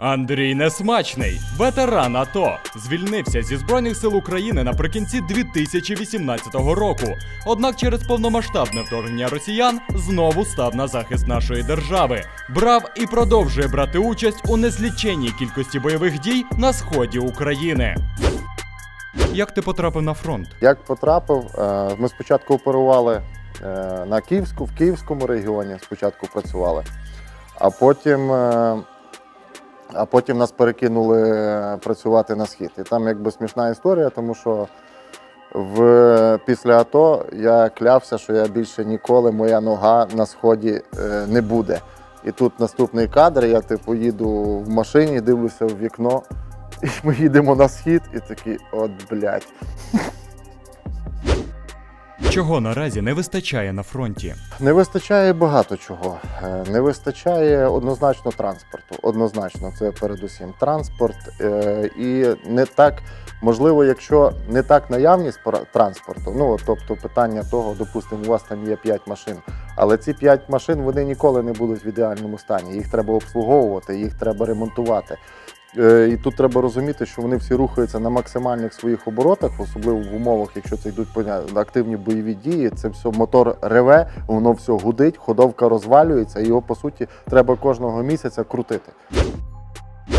Андрій Несмачний, ветеран АТО, звільнився зі Збройних сил України наприкінці 2018 року. Однак через повномасштабне вторгнення росіян знову став на захист нашої держави. Брав і продовжує брати участь у незліченній кількості бойових дій на сході України. Як ти потрапив на фронт? Як потрапив, е, ми спочатку оперували е, на Київську, в Київському регіоні спочатку працювали, а потім, е, а потім нас перекинули працювати на схід. І там якби смішна історія, тому що в, після АТО я клявся, що я більше ніколи моя нога на сході е, не буде. І тут наступний кадр, я типу їду в машині, дивлюся в вікно, і ми їдемо на схід, і такий, от блядь. Чого наразі не вистачає на фронті? Не вистачає багато чого. Е, Не вистачає однозначно транспорту. Однозначно, це передусім транспорт. Е, І не так можливо, якщо не так наявність транспорту. Ну тобто питання того, допустимо, у вас там є 5 машин, але ці 5 машин вони ніколи не будуть в ідеальному стані. Їх треба обслуговувати, їх треба ремонтувати. Е, І тут треба розуміти, що вони всі рухаються на максимальних своїх оборотах, особливо в умовах, якщо це йдуть активні бойові дії. Це все мотор реве, воно все гудить, ходовка розвалюється, і його по суті треба кожного місяця крутити.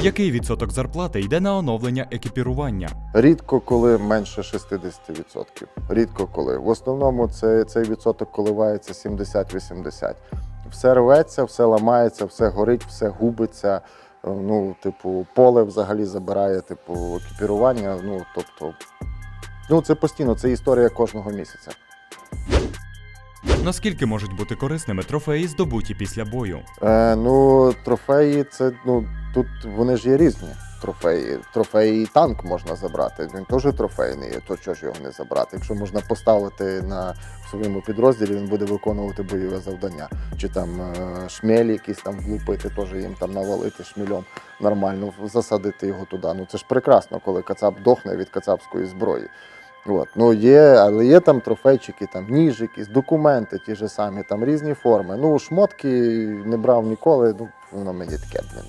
Який відсоток зарплати йде на оновлення екіпірування? Рідко коли менше 60%. Рідко коли. В основному це, цей відсоток коливається 70-80. Все рветься, все ламається, все горить, все губиться. Е, Ну, типу, поле взагалі забирає, типу, екіпірування. Ну, тобто, ну, це постійно, це історія кожного місяця. Наскільки можуть бути корисними трофеї, здобуті після бою? Е, ну, трофеї, це ну тут вони ж є різні трофеї. Трофеї танк можна забрати. Він теж трофейний, то чого ж його не забрати? Якщо можна поставити на своєму підрозділі, він буде виконувати бойове завдання. Чи там е, шмелі якісь там влупити, теж їм там навалити шмільом нормально, засадити його туди. Ну це ж прекрасно, коли кацап дохне від кацапської зброї. От. Ну, є, але є там трофейчики, там ніж якісь, документи ті ж самі, там різні форми. Ну, шмотки не брав ніколи, ну, воно мені таке, блін.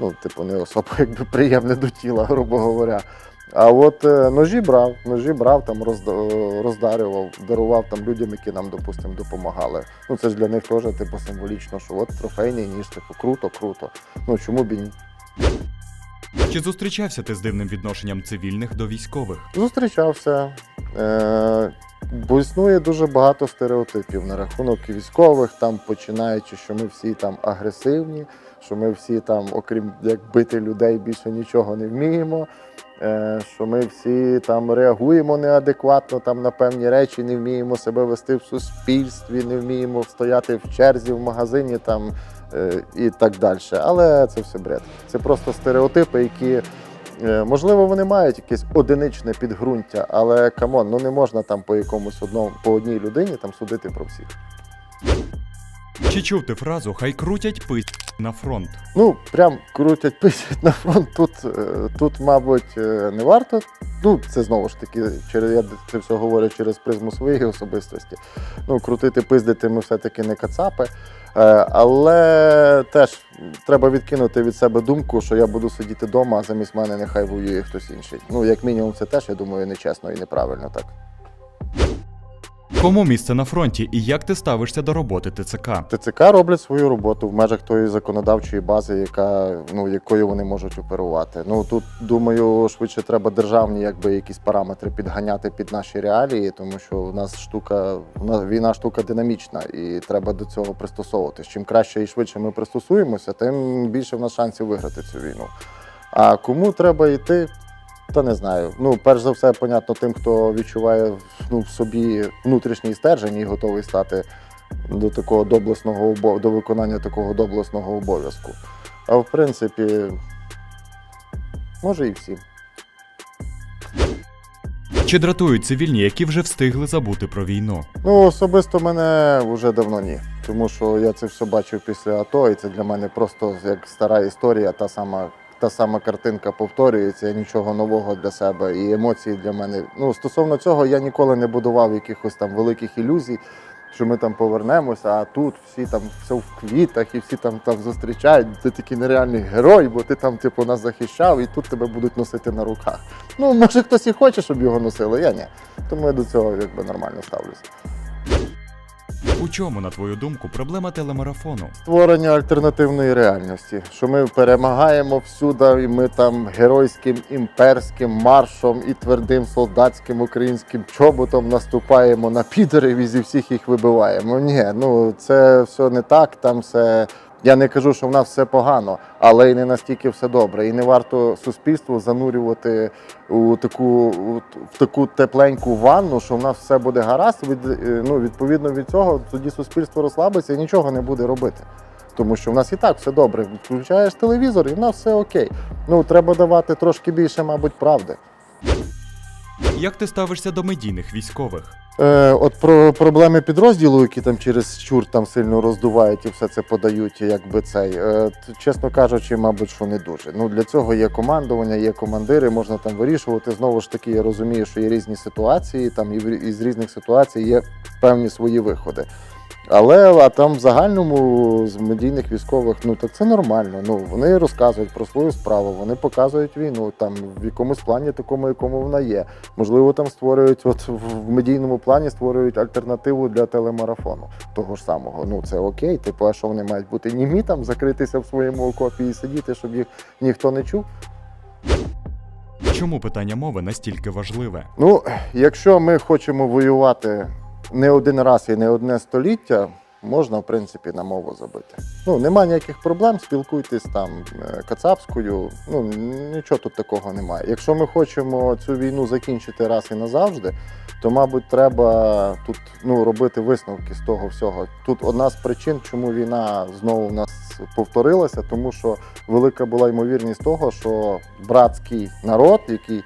Ну, типу, не особо якби приємне до тіла, грубо говоря. А от е, ножі брав, ножі брав, там е, роздарював, дарував там людям, які нам, допустимо, допомагали. Ну, це ж для них теж типу, символічно, що от трофейний ніж, типу, круто, круто. Ну чому б і ні? Чи зустрічався ти з дивним відношенням цивільних до військових? Зустрічався. Е, бо існує дуже багато стереотипів на рахунок військових, там починаючи, що ми всі там агресивні, що ми всі там, окрім як бити людей, більше нічого не вміємо. Е, що ми всі там реагуємо неадекватно там на певні речі, не вміємо себе вести в суспільстві, не вміємо стояти в черзі в магазині там е, і так далі. Але це все бред. Це просто стереотипи, які Можливо, вони мають якесь одиничне підґрунтя, але камон, ну не можна там по якомусь одному по одній людині там судити про всіх. Чи чув ти фразу Хай крутять пись на фронт? Ну, прям крутять писять на фронт. Тут, е, тут, мабуть, е, не варто. Ну, це знову ж таки, через я це все говорю через призму своєї особистості. Ну, крутити, пиздити ми все-таки не кацапи. Е, Але теж треба відкинути від себе думку, що я буду сидіти вдома, а замість мене нехай воює хтось інший. Ну, як мінімум, це теж, я думаю, нечесно і неправильно так. Кому місце на фронті і як ти ставишся до роботи ТЦК? ТЦК роблять свою роботу в межах тої законодавчої бази, яка ну якою вони можуть оперувати. Ну тут думаю, швидше треба державні, якби якісь параметри підганяти під наші реалії, тому що в нас штука в нас війна штука динамічна, і треба до цього пристосовуватись. Чим краще і швидше ми пристосуємося, тим більше в нас шансів виграти цю війну. А кому треба йти? Та не знаю. Ну, перш за все, понятно, тим, хто відчуває ну, в собі внутрішній стержень і готовий стати до такого доблесного до виконання такого доблесного обов'язку. А в принципі, може і всі. Чи дратують цивільні, які вже встигли забути про війну? Ну, особисто мене вже давно ні. Тому що я це все бачив після АТО, і це для мене просто як стара історія, та сама, та сама картинка повторюється, нічого нового для себе. І емоції для мене. Ну, стосовно цього, я ніколи не будував якихось там великих ілюзій. що ми там повернемося, а тут всі там все в квітах і всі там, там зустрічають. Ти такий нереальний герой, бо ти там типу нас захищав, і тут тебе будуть носити на руках. Ну, може, хтось і хоче, щоб його носили, я ні. Тому я до цього якби нормально ставлюся. У чому, на твою думку, проблема телемарафону? Створення альтернативної реальності, що ми перемагаємо всюди, і ми там геройським імперським маршом і твердим солдатським українським чоботом наступаємо на підерів і зі всіх їх вибиваємо. Ні, ну це все не так. Там все. Я не кажу, що в нас все погано, але й не настільки все добре. І не варто суспільство занурювати у таку в таку тепленьку ванну, що в нас все буде гаразд. Від, е, ну, відповідно від цього, тоді суспільство розслабиться і нічого не буде робити. Тому що в нас і так все добре. Включаєш телевізор, і в нас все окей. Ну треба давати трошки більше, мабуть, правди. Як ти ставишся до медійних військових? Е, от про проблеми підрозділу, які там через чур там сильно роздувають і все це подають, якби цей. Е, чесно кажучи, мабуть, що не дуже. Ну для цього є командування, є командири, можна там вирішувати. Знову ж таки, я розумію, що є різні ситуації, там і в і з різних ситуацій є певні свої виходи. Але а там в загальному з медійних військових, ну так це нормально. Ну вони розказують про свою справу, вони показують війну там в якомусь плані, такому, якому вона є. Можливо, там створюють, от в медійному плані створюють альтернативу для телемарафону того ж самого. Ну це окей. Типу, а що вони мають бути німі там, закритися в своєму окопі і сидіти, щоб їх ніхто не чув. Чому питання мови настільки важливе? Ну, якщо ми хочемо воювати не один раз і не одне століття, можна, в принципі, на мову забити. Ну, нема ніяких проблем, спілкуйтесь там е, кацапською. Ну, нічого тут такого немає. Якщо ми хочемо цю війну закінчити раз і назавжди, то, мабуть, треба тут ну, робити висновки з того всього. Тут одна з причин, чому війна знову в нас повторилася, тому що велика була ймовірність того, що братський народ, який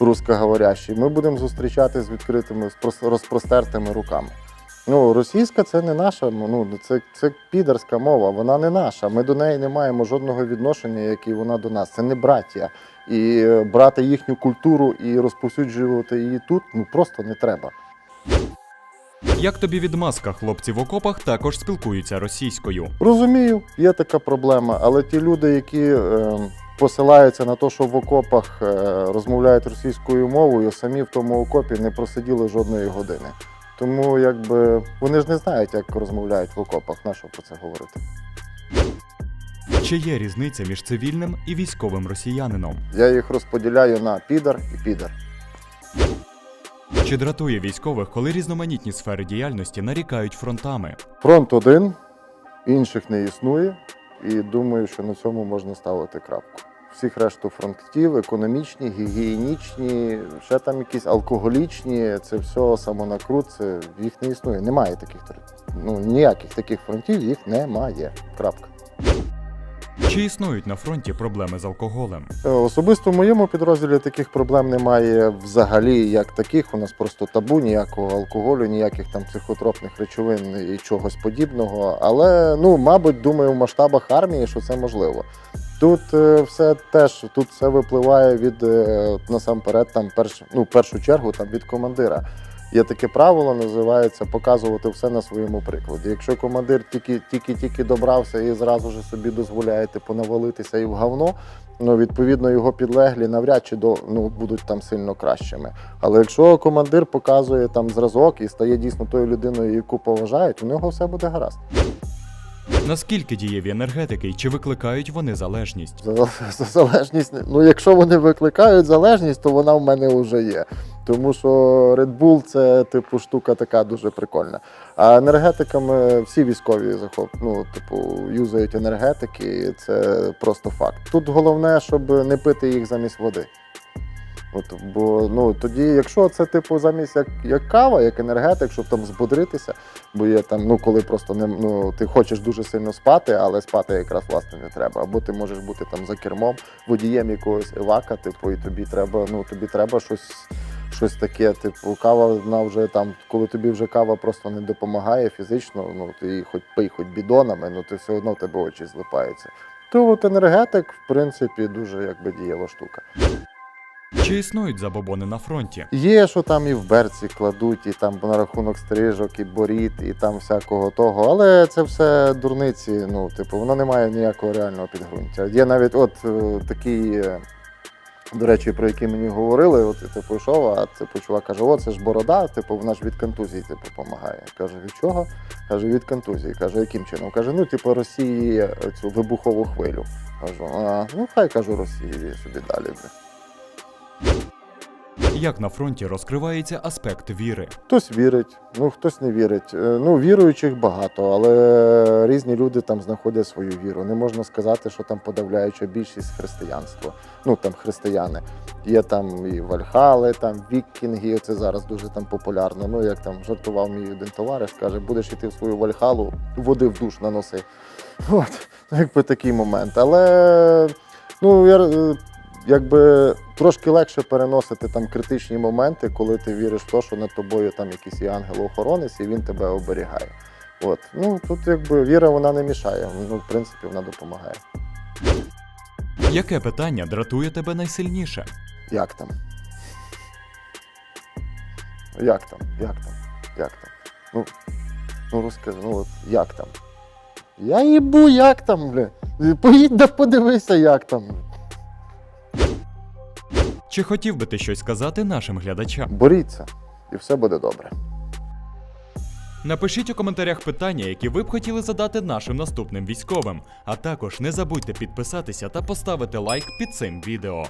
русскоговорящий, ми будемо зустрічати з відкритими з розпростертими руками. Ну, російська це не наша, ну це, це підерська мова, вона не наша. Ми до неї не маємо жодного відношення, як і вона до нас. Це не браття. І е, брати їхню культуру і розповсюджувати її тут ну просто не треба. Як тобі відмазка хлопці в окопах також спілкуються російською? Розумію, є така проблема, але ті люди, які е, посилаються на те, що в окопах е, розмовляють російською мовою, самі в тому окопі не просиділи жодної години. Тому якби вони ж не знають, як розмовляють в окопах. На що про це говорити? Чи є різниця між цивільним і військовим росіянином? Я їх розподіляю на підар і підар. Чи дратує військових, коли різноманітні сфери діяльності нарікають фронтами? Фронт один, інших не існує, і думаю, що на цьому можна ставити крапку. Всіх решту фронтів, економічні, гігієнічні, ще там якісь алкоголічні, це все самонакрут, це їх не існує. Немає таких ну, ніяких таких фронтів, їх немає. Крапка. Чи існують на фронті проблеми з алкоголем? Е, Особисто в моєму підрозділі таких проблем немає взагалі як таких. У нас просто табу, ніякого алкоголю, ніяких там психотропних речовин і чогось подібного. Але ну, мабуть, думаю, в масштабах армії, що це можливо. Тут е, все теж тут все випливає від е, насамперед, там перш, ну, першу чергу там від командира. Є таке правило, називається показувати все на своєму прикладі. Якщо командир тільки тільки тільки добрався і зразу ж собі дозволяє типу, навалитися і в говно, ну відповідно його підлеглі навряд чи до ну будуть там сильно кращими. Але якщо командир показує там зразок і стає дійсно тою людиною, яку поважають, у нього все буде гаразд. Наскільки дієві енергетики і чи викликають вони залежність? За, за залежність, ну якщо вони викликають залежність, то вона в мене вже є. Тому що Red Bull це типу штука така дуже прикольна. А енергетиками всі військові захоп, ну, типу, юзають енергетики, і це просто факт. Тут головне, щоб не пити їх замість води. От, бо ну тоді, якщо це типу замість як, як кава, як енергетик, щоб там збудритися, бо є там, ну коли просто не ну ти хочеш дуже сильно спати, але спати якраз власне не треба. Або ти можеш бути там за кермом, водієм якогось евака, типу, і тобі треба, ну тобі треба щось. Щось таке, типу, кава вона вже там, коли тобі вже кава просто не допомагає фізично, ну ти хоч пий, хоч бідонами, ну ти все одно в тебе очі злипаються. То от енергетик, в принципі, дуже якби дієва штука. Чи існують забобони на фронті? Є, що там і в берці кладуть, і там на рахунок стрижок, і боріт, і там всякого того. Але це все дурниці. Ну, типу, воно не має ніякого реального підґрунтя. Є навіть от е, такий, е, до речі, про який мені говорили, от типу йшов, а типу чувак каже: о, це ж борода, типу, вона ж від контузії типу, допомагає. Каже, від чого? Каже, від контузії. Каже, яким чином? Каже, ну, типу, Росії цю вибухову хвилю. Кажу, а, ну хай кажу Росії собі далі. Як на фронті розкривається аспект віри? Хтось вірить, ну хтось не вірить. Е, Ну, віруючих багато, але різні люди там знаходять свою віру. Не можна сказати, що там подавляюча більшість християнства. Ну там християни. Є там і вальхали, там вікінги. Це зараз дуже там популярно. Ну як там жартував мій один товариш, каже, будеш йти в свою вальхалу, води в душ наноси. От, якби такий момент. Але ну я. Якби трошки легше переносити там критичні моменти, коли ти віриш в те, що над тобою там якийсь є ангел-охоронець і він тебе оберігає. От. Ну тут якби віра вона не мішає. Ну, в принципі, вона допомагає. Яке питання дратує тебе найсильніше? Як там? Як там? Як там? Як там? Ну, ну розкажи, ну от як там? Я їбу, як там, бля. Поїдь да подивися, як там. Чи хотів би ти щось сказати нашим глядачам? Боріться, і все буде добре. Напишіть у коментарях питання, які ви б хотіли задати нашим наступним військовим. А також не забудьте підписатися та поставити лайк під цим відео.